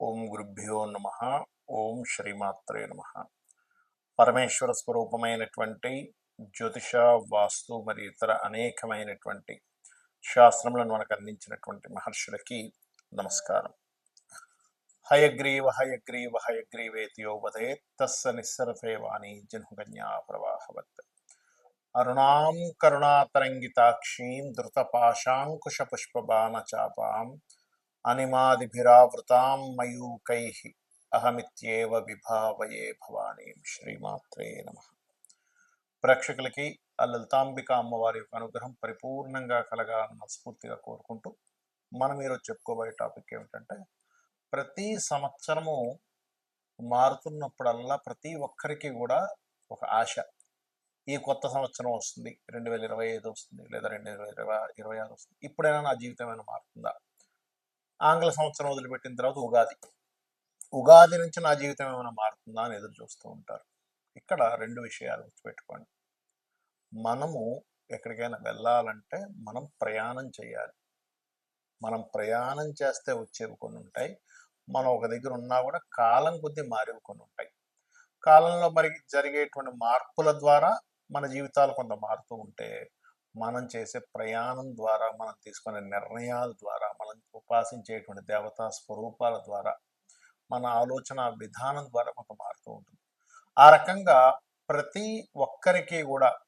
ఓం గురుభ్యో నమ. ఓం శ్రీమాత్రే నమ. పరమేశ్వర స్వరూపమైనటువంటి జ్యోతిష వాస్తు మరియు ఇతర అనేకమైనటువంటి శాస్త్రములను మనకు అందించినటువంటి మహర్షులకి నమస్కారం. హయగ్రీవ హయగ్రీవ హయగ్రీవేతియోపదే తస్స నిస్సరతే వాణి జన్హుకన్యా ప్రవాహవత్. అరుణాం కరుణాతరంగితాక్షీం ధృతపాశాంకుశపుష్పబాణచాపాం అనిమాదిభిరావృతాం మయూకై అహమిత్యేవ విభావయే భవానీం శ్రీమాత్రే నమ ప్రేక్షకులకి ఆ లలితాంబిక అమ్మవారి యొక్క అనుగ్రహం పరిపూర్ణంగా కలగాలని మనస్ఫూర్తిగా కోరుకుంటూ మనం ఈరోజు చెప్పుకోబోయే టాపిక్ ఏమిటంటే ప్రతి సంవత్సరము మారుతున్నప్పుడల్లా ప్రతి ఒక్కరికి కూడా ఒక ఆశ. ఈ కొత్త సంవత్సరం వస్తుంది రెండు వేల ఇరవై ఐదు వస్తుంది లేదా రెండు వేల ఇరవై ఇరవై ఆరు వస్తుంది. ఇప్పుడైనా నా జీవితం ఏమైనా మారుతుందా? ఆంగ్ల సంవత్సరం వదిలిపెట్టిన తర్వాత ఉగాది. ఉగాది నుంచి నా జీవితం ఏమైనా మారుతుందా అని ఎదురు చూస్తూ ఉంటారు. ఇక్కడ రెండు విషయాలు గుర్తుపెట్టుకోండి. మనము ఎక్కడికైనా వెళ్ళాలంటే మనం ప్రయాణం చేయాలి. మనం ప్రయాణం చేస్తే వచ్చేవి కొన్ని ఉంటాయి. మనం ఒక దగ్గర ఉన్నా కూడా కాలం కొద్దీ మారేవి కొన్ని ఉంటాయి. కాలంలో మరి జరిగేటువంటి మార్పుల ద్వారా మన జీవితాలు కొంత మారుతూ ఉంటే మనం చేసే ప్రయాణం ద్వారా మనం తీసుకునే నిర్ణయాల ద్వారా మనం ఉపాసించేటువంటి దేవతా స్వరూపాల ద్వారా మన ఆలోచన విధానం ద్వారా మనకు మారుతూ ఉంటుంది. ఆ రకంగా ప్రతి ఒక్కరికి కూడా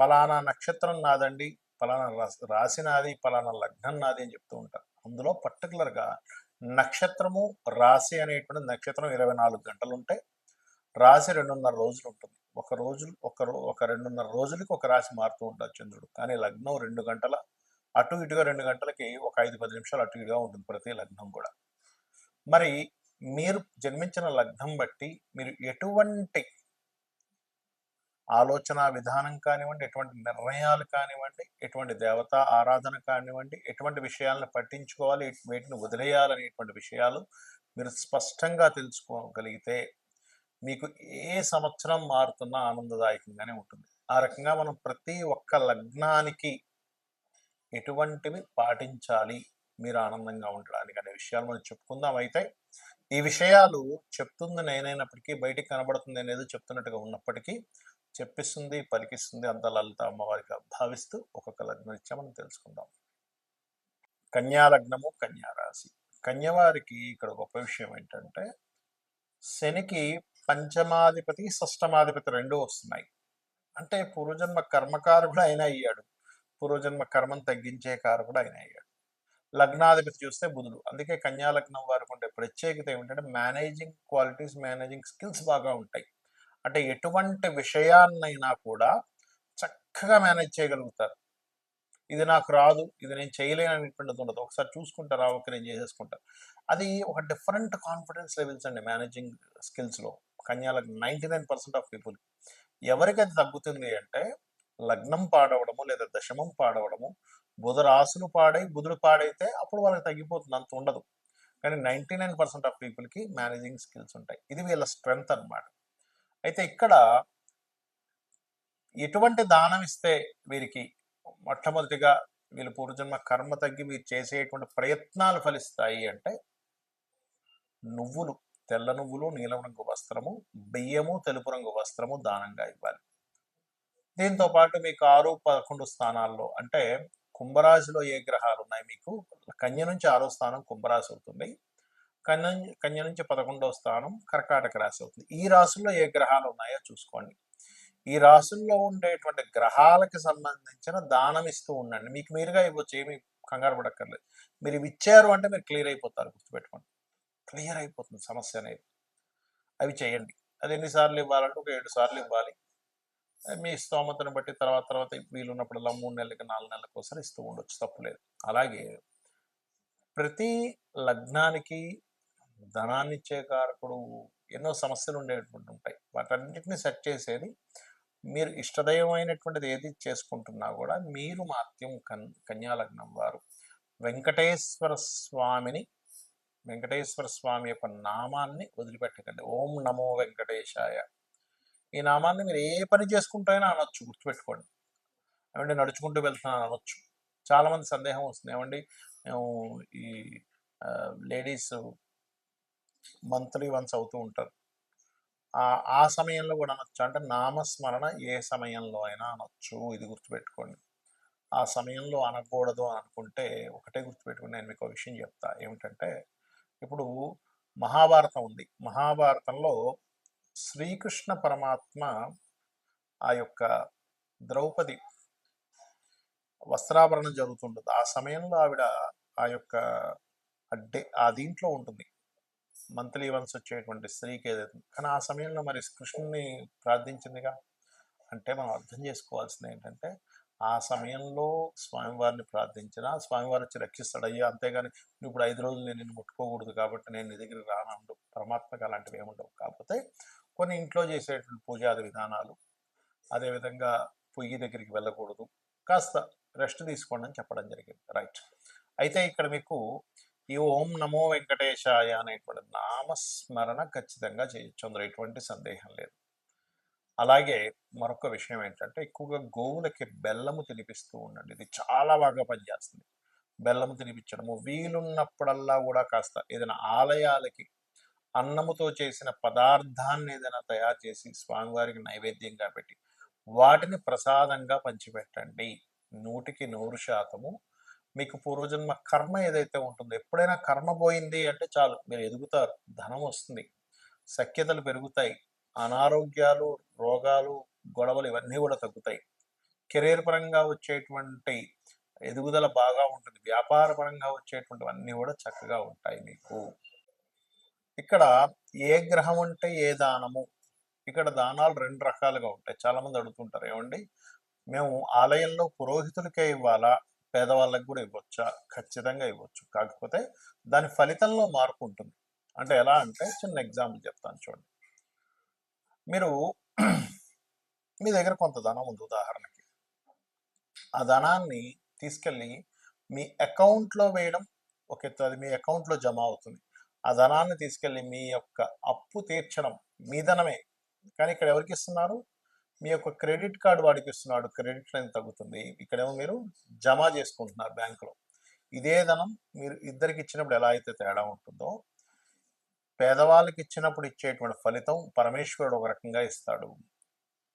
పలానా నక్షత్రం నాదండి పలానా రాశి- రాశి నాది పలానా లగ్నం నాది అని చెప్తూ ఉంటారు. అందులో పర్టికులర్గా నక్షత్రము రాశి అనేటువంటి నక్షత్రం ఇరవై నాలుగు గంటలు ఉంటాయి రాశి రెండున్నర రోజులు ఉంటుంది. ఒక రోజు ఒక ఒక రెండున్నర రోజులకి ఒక రాశి మారుతూ ఉంటారు చంద్రుడు. కానీ లగ్నం రెండు గంటల అటు ఇటుగా రెండు గంటలకి ఒక ఐదు పది నిమిషాలు అటు ఇటుగా ఉంటుంది ప్రతి లగ్నం కూడా. మరి మీరు జన్మించిన లగ్నం బట్టి మీరు ఎటువంటి ఆలోచన విధానం కానివ్వండి ఎటువంటి నిర్ణయాలు కానివ్వండి ఎటువంటి దేవతా ఆరాధన కానివ్వండి ఎటువంటి విషయాలను పట్టించుకోవాలి వీటిని వదిలేయాలనేటువంటి విషయాలు మీరు స్పష్టంగా తెలుసుకోగలిగితే మీకు ఏ సంవత్సరం మారుతున్నా ఆనందదాయకంగానే ఉంటుంది. ఆ రకంగా మనం ప్రతి ఒక్క లగ్నానికి ఎటువంటివి పాటించాలి మీరు ఆనందంగా ఉండడానికి అనే విషయాలు మనం చెప్పుకుందాం. అయితే ఈ విషయాలు చెప్తుంది నేనైనప్పటికీ బయటికి కనబడుతుంది అనేది చెప్తున్నట్టుగా ఉన్నప్పటికీ చెప్పిస్తుంది పలికిస్తుంది అంత లలిత అమ్మవారిగా భావిస్తూ ఒక్కొక్క లగ్నం ఇచ్చా మనం తెలుసుకుందాం. కన్యా లగ్నము కన్యా రాశి. కన్యవారికి ఇక్కడ గొప్ప విషయం ఏంటంటే శనికి పంచమాధిపతి షష్టమాధిపతి రెండు వస్తున్నాయి. అంటే పూర్వజన్మ కర్మకారకుడు ఆయన అయ్యాడు. పూర్వజన్మ కర్మను తగ్గించే కారకుడు ఆయన అయ్యాడు. లగ్నాధిపతి చూస్తే బుధుడు. అందుకే కన్యా లగ్నం వారికి ఉండే ప్రత్యేకత ఏమిటంటే మేనేజింగ్ క్వాలిటీస్ మేనేజింగ్ స్కిల్స్ బాగా ఉంటాయి. అంటే ఎటువంటి విషయాన్నైనా కూడా చక్కగా మేనేజ్ చేయగలుగుతారు. ఇది నాకు రాదు ఇది నేను చేయలేను అనేటువంటిది ఉండదు. ఒకసారి చూసుకుంటారా ఒక నేను చేసేసుకుంటాను అది ఒక డిఫరెంట్ కాన్ఫిడెన్స్ లెవెల్స్ అండి మేనేజింగ్ స్కిల్స్లో. కన్యాలకు ninety nine percent of people ఎవరికి అది తగ్గుతుంది అంటే లగ్నం పాడవడము లేదా దశమం పాడవడము బుధ రాసులు పాడై బుధుడు పాడైతే అప్పుడు వాళ్ళకి తగ్గిపోతుంది అంత ఉండదు. కానీ నైంటీ నైన్ పర్సెంట్ ఆఫ్ పీపుల్కి మేనేజింగ్ స్కిల్స్ ఉంటాయి. ఇది వీళ్ళ స్ట్రెంగ్త్ అనమాట అయితే ఇక్కడ ఎటువంటి దానం ఇస్తే వీరికి మొట్టమొదటిగా వీళ్ళ పూర్వజన్మ కర్మ తగ్గి మీరు చేసేటువంటి ప్రయత్నాలు ఫలిస్తాయి అంటే నువ్వులు. తెల్ల నువ్వులు నీలం రంగు వస్త్రము బియ్యము తెలుపు రంగు వస్త్రము దానంగా ఇవ్వాలి. దీంతో పాటు మీకు ఆరు పదకొండు స్థానాల్లో అంటే కుంభరాశిలో ఏ గ్రహాలు ఉన్నాయి మీకు? కన్య నుంచి ఆరో స్థానం కుంభరాశి అవుతుంది. కన్య కన్య నుంచి పదకొండవ స్థానం కర్కాటక రాశి అవుతుంది. ఈ రాశుల్లో ఏ గ్రహాలు ఉన్నాయో చూసుకోండి. ఈ రాశుల్లో ఉండేటువంటి గ్రహాలకు సంబంధించిన దానం ఇస్తూ ఉండండి. మీకు మీరుగా ఇవ్వచ్చు ఏమి కంగారు పడక్కర్లేదు. మీరు ఇవి ఇచ్చారు అంటే మీరు క్లియర్ అయిపోతారు గుర్తుపెట్టుకోండి. క్లియర్ అయిపోతుంది సమస్య అనేది. అవి చేయండి. అది ఎన్నిసార్లు ఇవ్వాలంటే ఒక ఏడు సార్లు ఇవ్వాలి. మీ స్తోమతను బట్టి తర్వాత తర్వాత వీలున్నప్పుడల్లా మూడు నెలలకి నాలుగు నెలలకు ఒకసారి ఇస్తూ ఉండొచ్చు. తప్పులేదు అలాగే ప్రతి లగ్నానికి ధనాన్నిచ్చే కారకుడు ఎన్నో సమస్యలు ఉండేటువంటి ఉంటాయి. వాటన్నిటిని సెట్ చేసేది మీరు ఇష్టదైవమైనటువంటిది ఏది చేసుకుంటున్నా కూడా మీరు మాత్యం కన్ కన్యా లగ్నం వారు. వెంకటేశ్వర స్వామిని వెంకటేశ్వర స్వామి యొక్క నామాన్ని వదిలిపెట్టకండి. ఓం నమో వెంకటేశాయ. ఈ నామాన్ని మీరు ఏ పని చేసుకుంటారైనా అనొచ్చు గుర్తుపెట్టుకోండి. ఏమంటే నడుచుకుంటూ వెళ్తున్నాను అనొచ్చు. చాలామంది సందేహం వస్తుంది. ఏమండి మేము ఈ లేడీస్ మంత్లీ వన్స్ అవుతూ ఉంటారు. ఆ సమయంలో కూడా అనొచ్చు. అంటే నామస్మరణ ఏ సమయంలో అయినా అనొచ్చు. ఇది గుర్తుపెట్టుకోండి. ఆ సమయంలో అనకూడదు అని అనుకుంటే ఒకటే గుర్తుపెట్టుకుని నేను మీకు ఒక విషయం చెప్తా. ఏమిటంటే ఇప్పుడు మహాభారతం ఉంది. మహాభారతంలో శ్రీకృష్ణ పరమాత్మ ఆ యొక్క ద్రౌపది వస్త్రాభరణం జరుగుతుంటుంది. ఆ సమయంలో ఆవిడ ఆ యొక్క అడ్డే ఆ దీంట్లో ఉంటుంది. మంత్లీ వన్స్ వచ్చేటువంటి స్త్రీకి ఏదైతే కానీ ఆ సమయంలో మరి కృష్ణుని ప్రార్థించిందిగా అంటే మనం అర్థం చేసుకోవాల్సింది ఏంటంటే ఆ సమయంలో స్వామివారిని ప్రార్థించినా స్వామివారు వచ్చి రక్షిస్తాడయ్యా అంతేగాని నువ్వు ఇప్పుడు ఐదు రోజులు నేను నిన్ను ముట్టుకోకూడదు కాబట్టి నేను నీ దగ్గర రానండు పరమాత్మకు అలాంటివి ఏముండవు కాకపోతే కొన్ని ఇంట్లో చేసేటువంటి పూజాది విధానాలు అదేవిధంగా పొయ్యి దగ్గరికి వెళ్ళకూడదు. కాస్త రెస్ట్ తీసుకోండి అని చెప్పడం జరిగింది. రైట్. అయితే ఇక్కడ మీకు ఈ ఓం నమో వెంకటేశాయ అనేటువంటి నామస్మరణ ఖచ్చితంగా చేయొచ్చు. అందులో ఎటువంటి సందేహం లేదు. అలాగే మరొక విషయం ఏంటంటే ఎక్కువగా గోవులకి బెల్లము తినిపిస్తూ ఉండండి. ఇది చాలా బాగా పనిచేస్తుంది. బెల్లము తినిపించడము. వీలున్నప్పుడల్లా కూడా కాస్త ఏదైనా ఆలయాలకి అన్నముతో చేసిన పదార్థాన్ని ఏదైనా తయారు చేసి స్వామివారికి నైవేద్యంగా పెట్టి వాటిని ప్రసాదంగా పంచిపెట్టండి. నూటికి నూరు శాతము. మీకు పూర్వజన్మ కర్మ ఏదైతే ఉంటుందో ఎప్పుడైనా కర్మ పోయింది అంటే చాలు మీరు ఎదుగుతారు. ధనం వస్తుంది. సఖ్యతలు పెరుగుతాయి. అనారోగ్యాలు రోగాలు గొడవలు ఇవన్నీ కూడా తగ్గుతాయి. కెరీర్ పరంగా వచ్చేటువంటి ఎదుగుదల బాగా ఉంటుంది. వ్యాపార పరంగా వచ్చేటువంటివన్నీ కూడా చక్కగా ఉంటాయి మీకు. ఇక్కడ ఏ గ్రహం అంటే ఏ దానము? ఇక్కడ దానాలు రెండు రకాలుగా ఉంటాయి. చాలామంది అడుగుతుంటారు ఏమండి మేము ఆలయంలో పురోహితులకే ఇవ్వాలా? పేదవాళ్ళకి కూడా ఇవ్వచ్చా? ఖచ్చితంగా ఇవ్వచ్చు. కాకపోతే దాని ఫలితంలో మార్పు ఉంటుంది. అంటే ఎలా అంటే చిన్న ఎగ్జాంపుల్ చెప్తాను చూడండి. మీరు మీ దగ్గర కొంత ధనం ఉంది ఉదాహరణకి. ఆ ధనాన్ని తీసుకెళ్ళి మీ అకౌంట్లో వేయడం ఒక ఎత్తు అది మీ అకౌంట్లో జమ అవుతుంది. ఆ ధనాన్ని తీసుకెళ్ళి మీ యొక్క అప్పు తీర్చడం మీ ధనమే. కానీ ఇక్కడ ఎవరికి ఇస్తున్నారు? మీ యొక్క క్రెడిట్ కార్డు వాడికి ఇస్తున్నాడు. క్రెడిట్ లైన్ తగ్గుతుంది. ఇక్కడేమో మీరు జమ చేసుకుంటున్నారు బ్యాంకులో. ఇదే ధనం మీరు ఇద్దరికి ఇచ్చినప్పుడు ఎలా అయితే తేడా ఉంటుందో పేదవాళ్ళకి ఇచ్చినప్పుడు ఇచ్చేటువంటి ఫలితం పరమేశ్వరుడు ఒక రకంగా ఇస్తాడు.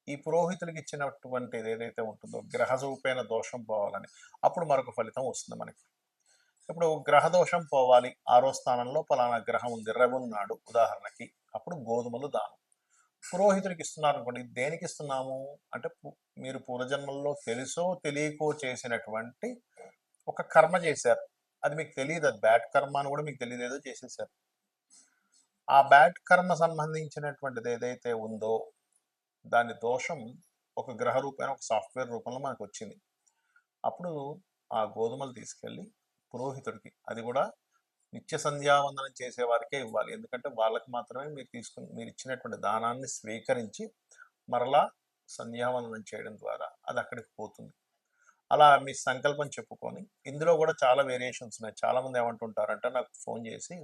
ఈ పురోహితులకి ఇచ్చినటువంటిది ఏదైతే ఉంటుందో గ్రహ దోషం పోవాలని అప్పుడు మరొక ఫలితం వస్తుంది మనకి. ఇప్పుడు గ్రహ దోషం పోవాలి. ఆరో స్థానంలో పలానా గ్రహం ఉంది. ఉన్నాడు ఉదాహరణకి అప్పుడు గోధుమలు దానం. పురోహితుడికి ఇస్తున్నారు అనుకోండి దేనికి ఇస్తున్నాము అంటే మీరు పూర్వజన్మల్లో తెలుసో తెలియకో చేసినటువంటి ఒక కర్మ చేశారు. అది మీకు తెలియదు. అది బ్యాడ్ కర్మ అని కూడా మీకు తెలియదు. ఏదో చేసేసారు ఆ బ్యాడ్ కర్మ సంబంధించినటువంటిది ఏదైతే ఉందో దాని దోషం ఒక గ్రహ రూపమైన ఒక సాఫ్ట్వేర్ రూపంలో మనకు వచ్చింది అప్పుడు ఆ గోధుమలు తీసుకెళ్ళి పురోహితుడికి అది కూడా నిత్య సంధ్యావందనం చేసే వారికే ఇవ్వాలి. ఎందుకంటే వాళ్ళకి మాత్రమే మీరు తీసుకుని మీరు ఇచ్చినటువంటి దానాన్ని స్వీకరించి మరలా సంధ్యావందనం చేయడం ద్వారా అది అక్కడికి పోతుంది. అలా మీ సంకల్పం చెప్పుకొని ఇందులో కూడా చాలా వేరియేషన్స్ ఉన్నాయి. చాలామంది ఏమంటుంటారంటే నాకు ఫోన్ చేసి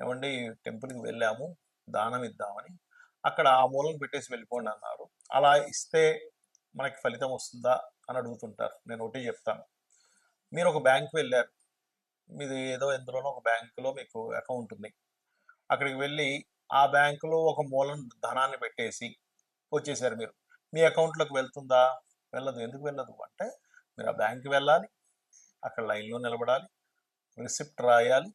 ఏమండి టెంపుల్కి వెళ్ళాము దానం ఇద్దామని. అక్కడ ఆ మూలను పెట్టేసి వెళ్ళిపోండి అన్నారు. అలా ఇస్తే మనకి ఫలితం వస్తుందా అని అడుగుతుంటారు. నేను ఒకటి చెప్తాను. మీరు ఒక బ్యాంక్ వెళ్ళారు. మీది ఏదో ఎందులోనో ఒక బ్యాంకులో మీకు అకౌంట్ ఉంది. అక్కడికి వెళ్ళి ఆ బ్యాంకులో ఒక మూలం ధనాన్ని పెట్టేసి వచ్చేసారు మీరు. మీ అకౌంట్లోకి వెళ్తుందా? వెళ్ళదు. ఎందుకు వెళ్ళదు? అంటే మీరు ఆ బ్యాంక్కి వెళ్ళాలి. అక్కడ లైన్లో నిలబడాలి. రిసిప్ట్ రాయాలి.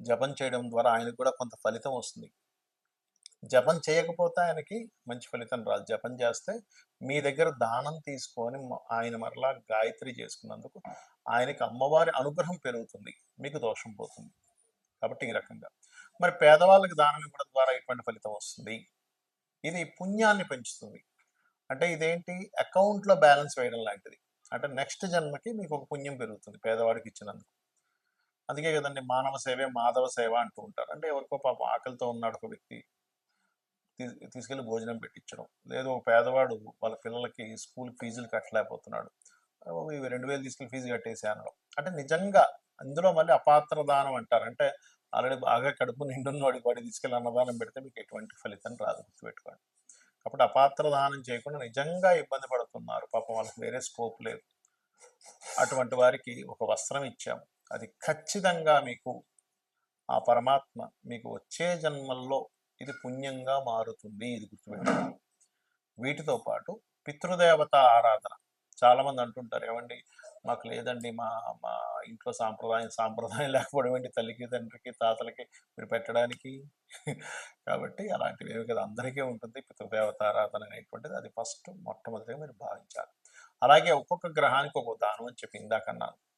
జపం చేయడం ద్వారా ఆయనకు కూడా కొంత ఫలితం వస్తుంది. జపం చేయకపోతే ఆయనకి మంచి ఫలితం రాదు. జపం చేస్తే మీ దగ్గర దానం తీసుకొని ఆయన మరలా గాయత్రి చేసుకున్నందుకు ఆయనకి అమ్మవారి అనుగ్రహం పెరుగుతుంది. మీకు దోషం పోతుంది. కాబట్టి ఈ రకంగా. మరి పేదవాళ్ళకి దానం ఇవ్వడం ద్వారా ఎటువంటి ఫలితం వస్తుంది? ఇది పుణ్యాన్ని పెంచుతుంది. అంటే ఇదేంటి? అకౌంట్లో బ్యాలెన్స్ వేయడం లాంటిది. అంటే నెక్స్ట్ జన్మకి మీకు ఒక పుణ్యం పెరుగుతుంది పేదవాడికి ఇచ్చినందుకు. అందుకే కదండి మానవ సేవే మాధవ సేవ అంటూ ఉంటారు. అంటే ఎవరికో పాపం ఆకలితో ఉన్నాడు ఒక వ్యక్తి తీ- తీసుకెళ్ళి భోజనం పెట్టించడం. లేదు ఒక పేదవాడు వాళ్ళ పిల్లలకి స్కూల్ ఫీజులు కట్టలేకపోతున్నాడు. "ఓ, ఇవి రెండు వేలు తీసుకెళ్ళి ఫీజు కట్టేసి అనడం. అంటే నిజంగా అందులో మళ్ళీ అపాత్ర దానం అంటారు. అంటే ఆల్రెడీ బాగా కడుపు నిండున్నవాడి వాడి తీసుకెళ్ళి అన్నదానం పెడితే మీకు ఎటువంటి ఫలితం రాదు గుర్తుపెట్టుకోండి. కాబట్టి అపాత్ర దానం చేయకుండా నిజంగా ఇబ్బంది పడుతున్నారు. పాపం వాళ్ళకి వేరే స్కోప్ లేదు. అటువంటి వారికి ఒక వస్త్రం ఇచ్చాము. అది ఖచ్చితంగా మీకు ఆ పరమాత్మ మీకు వచ్చే జన్మల్లో ఇది పుణ్యంగా మారుతుంది ఇది గుర్తుపెట్టుకోండి. వీటితో పాటు పితృదేవత ఆరాధన. చాలా మంది అంటుంటారు ఏమండి మాకు లేదండి మా మా ఇంట్లో సాంప్రదాయం సాంప్రదాయం లేకపోవడం ఏంటి? తల్లికి తండ్రికి తాతలకి మీరు పెట్టడానికి? కాబట్టి అలాంటివి ఏమి కదా. అందరికీ ఉంటుంది పితృదేవత ఆరాధన అనేటువంటిది. అది ఫస్ట్ మొట్టమొదటిగా మీరు భావించాలి. అలాగే ఒక్కొక్క గ్రహానికి ఒక్కొక్క దానం అని చెప్పి ఇందాకన్నాను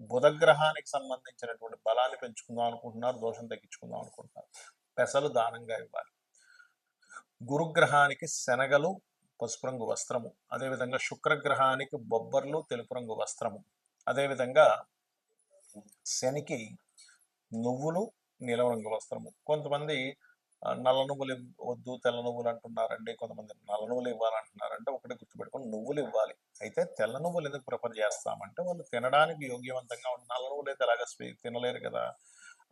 బుధగ్రహానికి సంబంధించినటువంటి బలాన్ని పెంచుకుందాం అనుకుంటున్నారు దోషం తగ్గించుకుందాం అనుకుంటున్నారు. పెసలు దానంగా ఇవ్వాలి. గురుగ్రహానికి శనగలు పసుపు రంగు వస్త్రము. అదేవిధంగా శుక్రగ్రహానికి బొబ్బర్లు తెలుపు రంగు వస్త్రము. అదేవిధంగా శనికి నువ్వులు నీలం రంగు వస్త్రము. కొంతమంది నల్ల నువ్వులు వద్దు తెల్ల నువ్వులు అంటున్నారండి. కొంతమంది నల్ల నువ్వులు ఇవ్వాలంటున్నారంటే ఒకటి గుర్తుపెట్టుకొని నువ్వులు ఇవ్వాలి. అయితే తెల్ల నువ్వులు ఎందుకు ప్రిఫర్ చేస్తామంటే వాళ్ళు తినడానికి యోగ్యవంతంగా ఉన్న నల్ల నువ్వులు అయితే అలాగా స్వీ- తినలేరు కదా.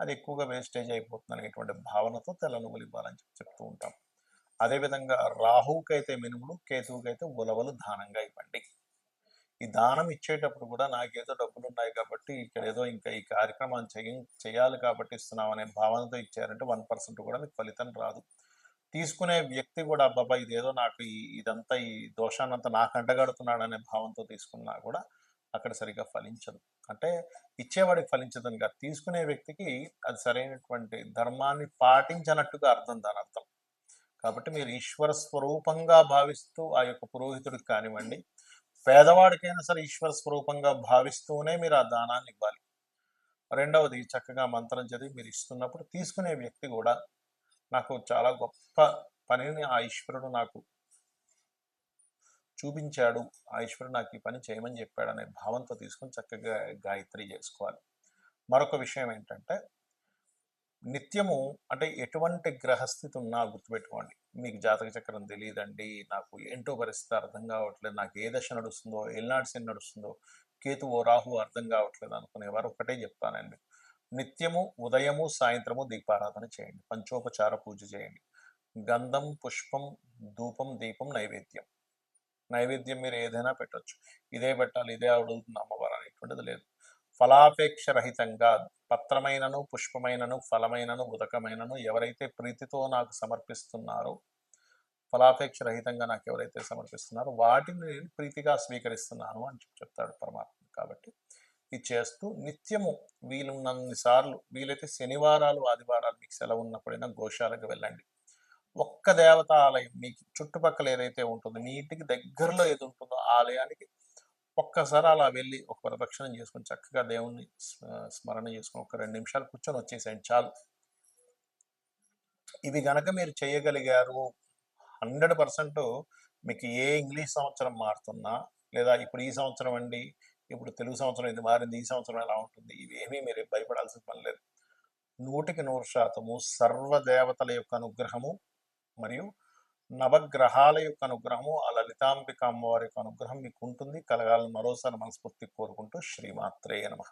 అది ఎక్కువగా వేస్టేజ్ అయిపోతుంది అనేటువంటి భావనతో తెల్ల నువ్వులు ఇవ్వాలని చెప్పి చెప్తూ ఉంటాం. అదేవిధంగా రాహువుకైతే మినుములు కేతువుకైతే ఉలవలు దానంగా ఇవ్వండి. ఈ దానం ఇచ్చేటప్పుడు కూడా నాకేదో డబ్బులు ఉన్నాయి కాబట్టి ఇక్కడ ఏదో ఇంకా ఈ కార్యక్రమాన్ని చేయ చేయాలి కాబట్టి ఇస్తున్నాం అనే భావనతో ఇచ్చారంటే వన్ పర్సెంట్ కూడా మీకు ఫలితం రాదు. తీసుకునే వ్యక్తి కూడా అబ్బాబా ఇదేదో నాకు ఇదంతా ఈ దోషాన్నంతా నాకు అంటగడుతున్నాడు అనే భావంతో తీసుకున్నా కూడా అక్కడ సరిగ్గా ఫలించదు. అంటే ఇచ్చేవాడికి ఫలించదని కాదు. తీసుకునే వ్యక్తికి అది సరైనటువంటి ధర్మాన్ని పాటించనట్టుగా అర్థం దాని అర్థం. కాబట్టి మీరు ఈశ్వర స్వరూపంగా భావిస్తూ ఆ యొక్క పురోహితుడికి కానివ్వండి పేదవాడికైనా సరే ఈశ్వర స్వరూపంగా భావిస్తూనే మీరు ఆ దానాన్ని ఇవ్వాలి. రెండవది చక్కగా మంత్రం చదివి మీరు ఇస్తున్నప్పుడు తీసుకునే వ్యక్తి కూడా నాకు చాలా గొప్ప పనిని ఆ ఈశ్వరుడు నాకు చూపించాడు. ఆ ఈశ్వరుడు నాకు ఈ పని చేయమని చెప్పాడు అనే భావంతో తీసుకొని చక్కగా గాయత్రి చేసుకోవాలి. మరొక విషయం ఏంటంటే నిత్యము అంటే ఎటువంటి గ్రహస్థితి ఉన్నా గుర్తుపెట్టుకోండి. మీకు జాతక చక్రం తెలియదండి నాకు ఏంటో పరిస్థితి అర్థం కావట్లేదు నాకు ఏ దశ నడుస్తుందో ఎల్నాడు శని నడుస్తుందో కేతువో రాహు అర్థం కావట్లేదు అనుకునేవారు ఒకటే చెప్తానండి. నిత్యము ఉదయము సాయంత్రము దీపారాధన చేయండి. పంచోపచార పూజ చేయండి. గంధం పుష్పం ధూపం దీపం నైవేద్యం. నైవేద్యం మీరు ఏదైనా పెట్టొచ్చు. ఇదే పెట్టాలి ఇదే అడుగుతుంది అమ్మవారు అనేటువంటిది లేదు. ఫలాపేక్ష రహితంగా పత్రమైనను పుష్పమైనను ఫలమైనను ఉదకమైనను ఎవరైతే ప్రీతితో నాకు సమర్పిస్తున్నారో ఫలాపేక్ష రహితంగా నాకు ఎవరైతే సమర్పిస్తున్నారో వాటిని నేను ప్రీతిగా స్వీకరిస్తున్నాను అని చెప్తాడు పరమాత్మ కాబట్టి చేస్తూ నిత్యము వీలున్నన్ని సార్లు వీలైతే శనివారాలు ఆదివారాలు మీకు సెలవు ఉన్నప్పుడైనా గోశాలకు వెళ్ళండి. ఒక్క దేవత ఆలయం మీకు చుట్టుపక్కల ఏదైతే ఉంటుందో మీ ఇంటికి దగ్గరలో ఏది ఉంటుందో ఆలయానికి ఒక్కసారి అలా వెళ్ళి ఒక ప్రదక్షిణం చేసుకొని చక్కగా దేవుణ్ణి స్మ- స్మరణ చేసుకొని ఒక రెండు నిమిషాలు కూర్చొని వచ్చేసేయండి చాలు. ఇవి గనక మీరు చేయగలిగారు హండ్రెడ్ పర్సెంట్ మీకు ఏ ఇంగ్లీష్ సంవత్సరం మారుతున్నా లేదా ఇప్పుడు ఈ సంవత్సరం అండి ఇప్పుడు తెలుగు సంవత్సరం ఇది మారింది ఈ సంవత్సరం ఎలా ఉంటుంది? ఇవేమీ మీరు భయపడాల్సిన పని లేదు. నూటికి నూరు శాతము సర్వ దేవతల యొక్క అనుగ్రహము మరియు నవగ్రహాల యొక్క అనుగ్రహము ఆ లలితాంబిక అమ్మవారి యొక్క అనుగ్రహం మీకు ఉంటుంది. కలగాలని మరోసారి మనస్ఫూర్తి కోరుకుంటూ శ్రీమాత్రేయ నమ.